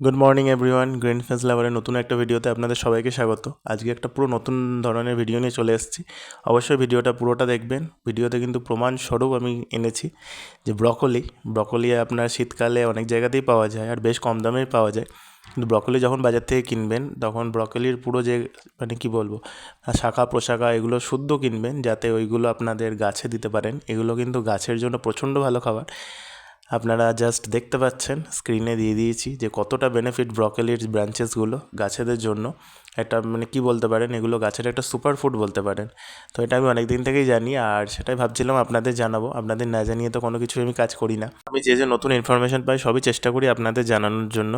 Good morning everyone green fence লাভারের নতুন একটা ভিডিওতে আপনাদের সবাইকে স্বাগত। আজকে একটা পুরো নতুন ধরনের ভিডিও নিয়ে চলে এসেছি। অবশ্যই ভিডিওটা পুরোটা দেখবেন। ভিডিওতে কিন্তু প্রমাণস্বরূপ আমি এনেছি যে ব্রকলি ব্রকলি আপনার শীতকালে অনেক জায়গাতেই পাওয়া যায় আর বেশ কম দামেই পাওয়া যায়। কিন্তু ব্রকলি যখন বাজার থেকে কিনবেন, তখন ব্রকলির পুরো যে মানে কি বলব শাখা প্রশাখা এগুলো শুদ্ধ কিনবেন, যাতে ওইগুলো আপনাদের গাছে দিতে পারেন। এগুলো কিন্তু গাছের জন্য প্রচণ্ড ভালো খাবার। আপনারা জাস্ট দেখতে পাচ্ছেন স্ক্রিনে দিয়ে দিয়েছি যে কতটা বেনিফিট ব্রকলির ব্রাঞ্চেসগুলো গাছেদের জন্য। একটা মানে কি বলতে পারেন, এগুলো গাছের একটা সুপার ফুড বলতে পারেন। তো এটা আমি অনেক দিন থেকেই জানি আর সেটাই ভাবছিলাম আপনাদের জানাব। আপনাদের না জানিয়ে তো কোনো কিছু আমি কাজ করি না। আমি যে যে নতুন ইনফরমেশন পাই সবই চেষ্টা করি আপনাদের জানানোর জন্য।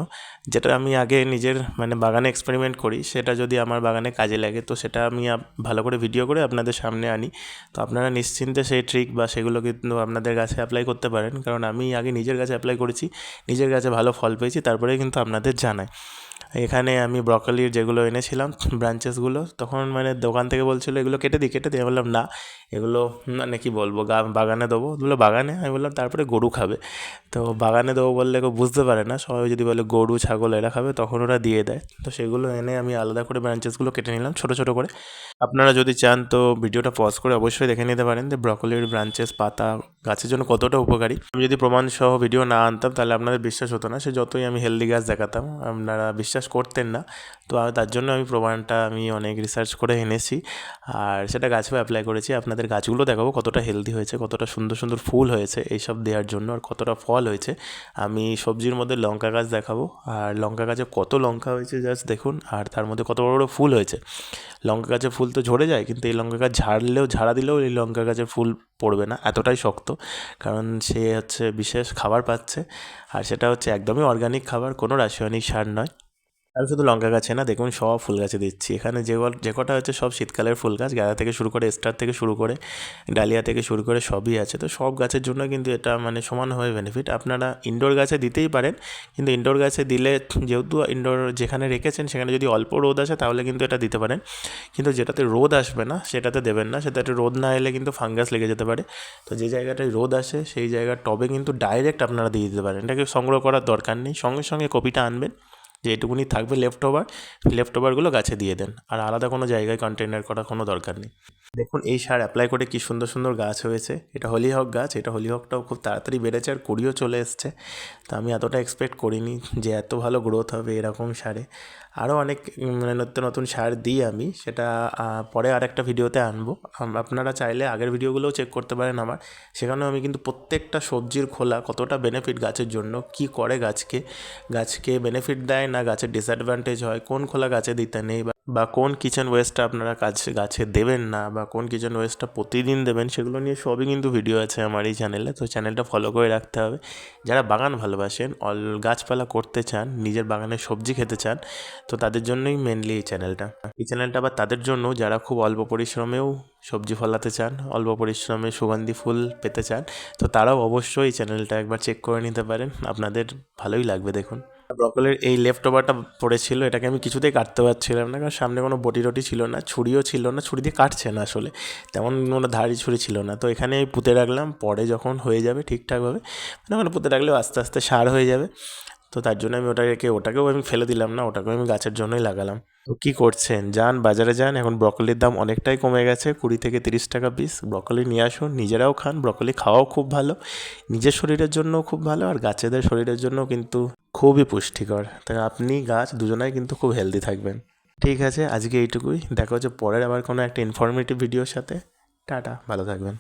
যেটা আমি আগে নিজের মানে বাগানে এক্সপেরিমেন্ট করি, সেটা যদি আমার বাগানে কাজে লাগে, তো সেটা আমি ভালো করে ভিডিও করে আপনাদের সামনে আনি। তো আপনারা নিশ্চিন্তে সেই ট্রিক বা সেগুলো কিন্তু আপনাদের গাছে অ্যাপ্লাই করতে পারেন। কারণ আমি আগে নিজের গাছে অ্যাপ্লাই করেছি, নিজের গাছে ভালো ফল পেয়েছি তারপরে কিন্তু আপনাদের জানাই এখানে আমি ব্রকলির যেগুলো এনেছিলাম ব্রাঞ্চেসগুলো তখন মানে দোকান থেকে বলছিলো, এগুলো কেটে দিই কেটে দিই আমি বললাম, না, এগুলো মানে কি বলব, গা, বাগানে দেবো। বলল বাগানে, আমি বললাম, তারপরে গরু খাবে। তো বাগানে দেবো বললে কেউ বুঝতে পারে না, সবাই যদি বলে গরু, ছাগল এরা খাবে, তখন ওরা দিয়ে দেয়। তো সেগুলো এনে আমি আলাদা করে ব্রাঞ্চেসগুলো কেটে নিলাম, ছোটো ছোটো করে। আপনারা যদি চান তো ভিডিওটা পজ করে অবশ্যই দেখে নিতে পারেন যে ব্রকলির ব্রাঞ্চেস পাতা, গাছের জন্য কতটা উপকারী। আমি যদি প্রমাণ সহ ভিডিও না আনতাম, তাহলে আপনাদের বিশ্বাস হতো না। সে যতই আমি হেলদি গাছ দেখাতাম, আপনারা বিশ্বাস করতেন না। তো তার জন্য আমি প্রমাণটা আমি অনেক রিসার্চ করে এনেছি। আর সেটা গাছেও অ্যাপ্লাই করেছি। আপনাদের গাছগুলো দেখাবো কতটা হেলদি হয়েছে, কতটা সুন্দর সুন্দর ফুল হয়েছে এইসব দেওয়ার জন্য আর কতটা ফল হয়েছে। আমি সবজির মধ্যে লঙ্কা গাছ দেখাবো। আর লঙ্কা গাছে কত লঙ্কা হয়েছে জাস্ট দেখুন। আর তার মধ্যে কত বড় বড় ফুল হয়েছে। লঙ্কা গাছের ফুল তো ঝরে যায়, কিন্তু এই লঙ্কা গাছ ঝাড়লেও, ঝাড়া দিলেও এই লঙ্কা গাছের ফুল পড়বে না। এতটাই শক্ত। কারণ সে হচ্ছে বিশেষ খাবার পাচ্ছে। আর সেটা হচ্ছে একদমই অর্গানিক খাবার, কোনো রাসায়নিক সার নয়। আমি শুধু লঙ্কা গাছে না, দেখুন সব ফুল গাছে দিচ্ছি। এখানে যে যে কটা হচ্ছে সব শীতকালের ফুল গাছ, গাঁদা থেকে শুরু করে স্টার থেকে শুরু করে, ডালিয়া থেকে শুরু করে সবই আছে। তো সব গাছের জন্য কিন্তু এটা মানে সমানভাবে বেনিফিট আপনারা ইনডোর গাছে দিতেই পারেন, কিন্তু ইনডোর গাছে দিলে যেহেতু ইনডোর যেখানে রেখেছেন, সেখানে যদি অল্প রোদ আসে তাহলে কিন্তু এটা দিতে পারেন। কিন্তু যেটাতে রোদ আসবে না, সেটাতে দেবেন না। সেটাতে রোদ না এলে কিন্তু ফাঙ্গাস লেগে যেতে পারে। তো যে জায়গাটায় রোদ আসে, সেই জায়গার টবে কিন্তু ডাইরেক্ট আপনারা দিয়ে দিতে পারেন। এটাকে সংগ্রহ করার দরকার নেই। সঙ্গে সঙ্গে কপিটা আনবেন। যে এটুকুনি থাকবে লেফট ওভার লেফট ওভারগুলো গাছে দিয়ে দেন। আর আলাদা কোনো জায়গায় কন্টেনার করার কোনো দরকার নেই। দেখুন, এই সার অ্যাপ্লাই করে কি সুন্দর সুন্দর গাছ হয়েছে। এটা হলিহক গাছ, এটা হলিহকটাও খুব তাড়াতাড়ি বেড়েছে আর কুড়িও চলে এসছে। তো আমি এতটা এক্সপেক্ট করিনি যে এত ভালো গ্রোথ হবে এরকম সারে। আরও অনেক মানে নতুন নতুন সার দিই আমি, সেটা পরে আর একটা ভিডিওতে আনব। আপনারা চাইলে আগের ভিডিওগুলোও চেক করতে পারেন আমার। সেখানেও আমি কিন্তু প্রত্যেকটা সবজির খোলা কতটা বেনিফিট গাছের জন্য, কি করে গাছকে গাছকে বেনিফিট দেয় না গাছের ডিসঅ্যাডভান্টেজ হয়, কোন খোলা গাছে দিতে নেই বা কোন কিচেন ওয়েস্টটা আপনারা গাছে গাছে দেবেন না বা কোন কিচেন ওয়েস্টটা প্রতিদিন দেবেন সেগুলো নিয়ে সবই কিন্তু ভিডিও আছে আমার এই চ্যানেলে তো চ্যানেলটা ফলো করে রাখতে হবে। যারা বাগান ভালোবাসেন, অল গাছপালা করতে চান, নিজের বাগানে সবজি খেতে চান, তো তাদের জন্যই মেনলি এই চ্যানেলটা এই চ্যানেলটা আবার তাদের জন্য যারা খুব অল্প পরিশ্রমেও সবজি ফলাতে চান, অল্প পরিশ্রমে সুগন্ধি ফুল পেতে চান, তো তারাও অবশ্যই এই চ্যানেলটা একবার চেক করে নিতে পারেন। আপনাদের ভালোই লাগবে দেখুন। ব্রকলের এই লেফট ওভারটা পড়েছিল, এটাকে আমি কিছুতেই কাটতে পারছিলাম না, কারণ সামনে কোনো বটি টটি ছিল না, ছুরিও ছিল না, ছুরি দিয়ে কাটছে না আসলে। তেমন কোনো ধারি ছুরি ছিল না। তো এখানে পুঁতে রাখলাম, পরে যখন হয়ে যাবে ঠিকঠাকভাবে মানে ওখানে পুঁতে রাখলেও আস্তে আস্তে সার হয়ে যাবে। তো তার জন্য আমি ওটাকে, ওটাকেও আমি ফেলে দিলাম না, ওটাকেও আমি গাছের জন্যই লাগালাম। তো কী করছেন? যান, বাজারে যান, এখন ব্রকলির দাম অনেকটাই কমে গেছে, কুড়ি থেকে তিরিশ টাকা পিস ব্রকলি নিয়ে আসুন, নিজেরাও খান, ব্রকলি খাওয়াও খুব ভালো, নিজের শরীরের জন্যও খুব ভালো, আর গাছেদের শরীরের জন্যও কিন্তু খুবই পুষ্টিকর। তাই আপনি গাছ দুজনাই কিন্তু খুব হেলদি থাকবেন। ঠিক আছে, আজকে এইটুকুই। দেখা হচ্ছে পরের আবার কোনো একটা ইনফরমেটিভ ভিডিওর সাথে। টাটা, ভালো থাকবেন।